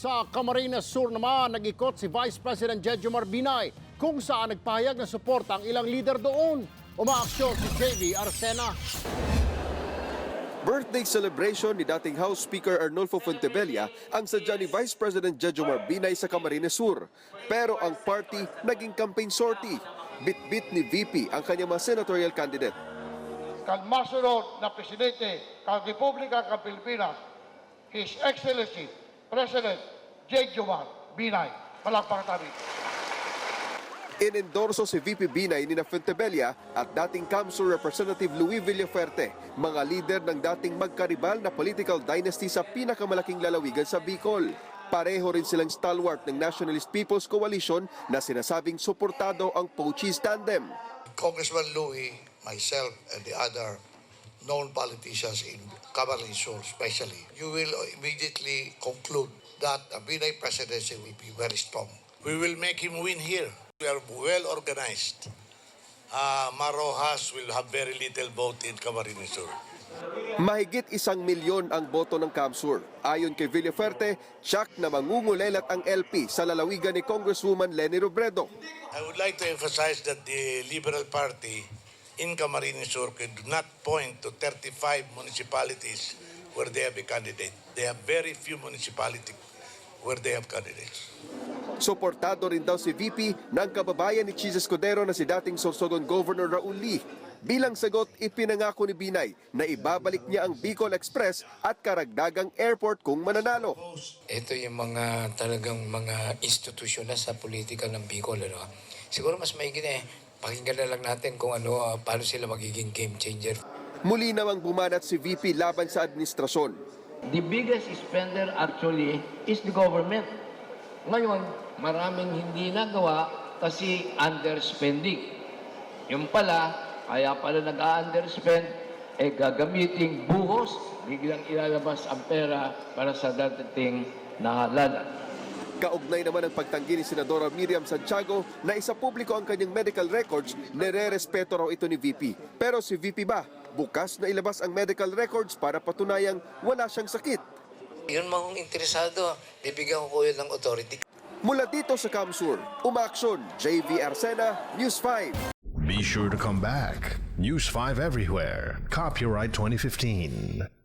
Sa Camarines Sur naman, nag-ikot si Vice President Jejomar Binay kung saan nagpahayag ng suporta ang ilang leader doon. Umaaksyon si JV Arsena. Birthday celebration ni dating House Speaker Arnulfo Fontebella ang sadya ni Vice President Jejomar Binay sa Camarines Sur. Pero ang party naging campaign sortie. Bit-bit ni VP ang kanyang mga senatorial candidate. kang masunod na presidente kang Republika kang Pilipinas, His Excellency President J. Jomar Binay. Palakpakan tayo. Inendorso si VP Binay ni na Fontebella at dating Kamsur Representative Louis Villaferte, mga leader ng dating magkaribal na political dynasty sa pinakamalaking lalawigan sa Bicol. Pareho rin silang stalwart ng Nationalist People's Coalition na sinasabing suportado ang Pochis tandem. Congressman Louis, myself, and the other known politicians in Camarines Sur especially, you will immediately conclude that a Binay presidency will be very strong. We will make him win here. We are well organized. Uh, Marojas will have very little vote in Camarines Sur. Mahigit isang milyon ang boto ng Kamsur. Ayon kay Villaferte, tsak na mangungulelat ang LP sa lalawigan ni Congresswoman Lenny Robredo. I would like to emphasize that the Liberal Party in Camarines Sur could not point to 35 municipalities where they have a candidate. They have very few municipalities where they have candidates. Suportado rin daw si VP ng kababayan ni Chis Escudero na si dating Sorsogon Governor Raul Lee. Bilang sagot, ipinangako ni Binay na ibabalik niya ang Bicol Express at karagdagang airport kung mananalo. Ito yung mga talagang mga institusyon na sa politika ng Bicol. Ano? Siguro mas maigit eh. Pakinggan na lang natin kung ano, ah, paano sila magiging game changer. Muli namang bumanat si VP laban sa administrasyon. The biggest spender actually is the government. Ngayon, maraming hindi nagawa kasi underspending. Yung pala, kaya pala nag-underspend, eh gagamiting buhos, biglang ilalabas ang pera para sa dadating na halalan. Kaugnay naman ang pagtanggi ni Senadora Miriam Santiago na isa publiko ang kanyang medical records, nire-respeto raw ito ni VP. Pero si VP ba, bukas na ilabas ang medical records para patunayang wala siyang sakit. Yun mga interesado, bibigyan ko yun ng authority. Mula dito sa Kamsur, umaaksyon, JV Arsena, News 5. Be sure to come back. News 5 everywhere. Copyright 2015.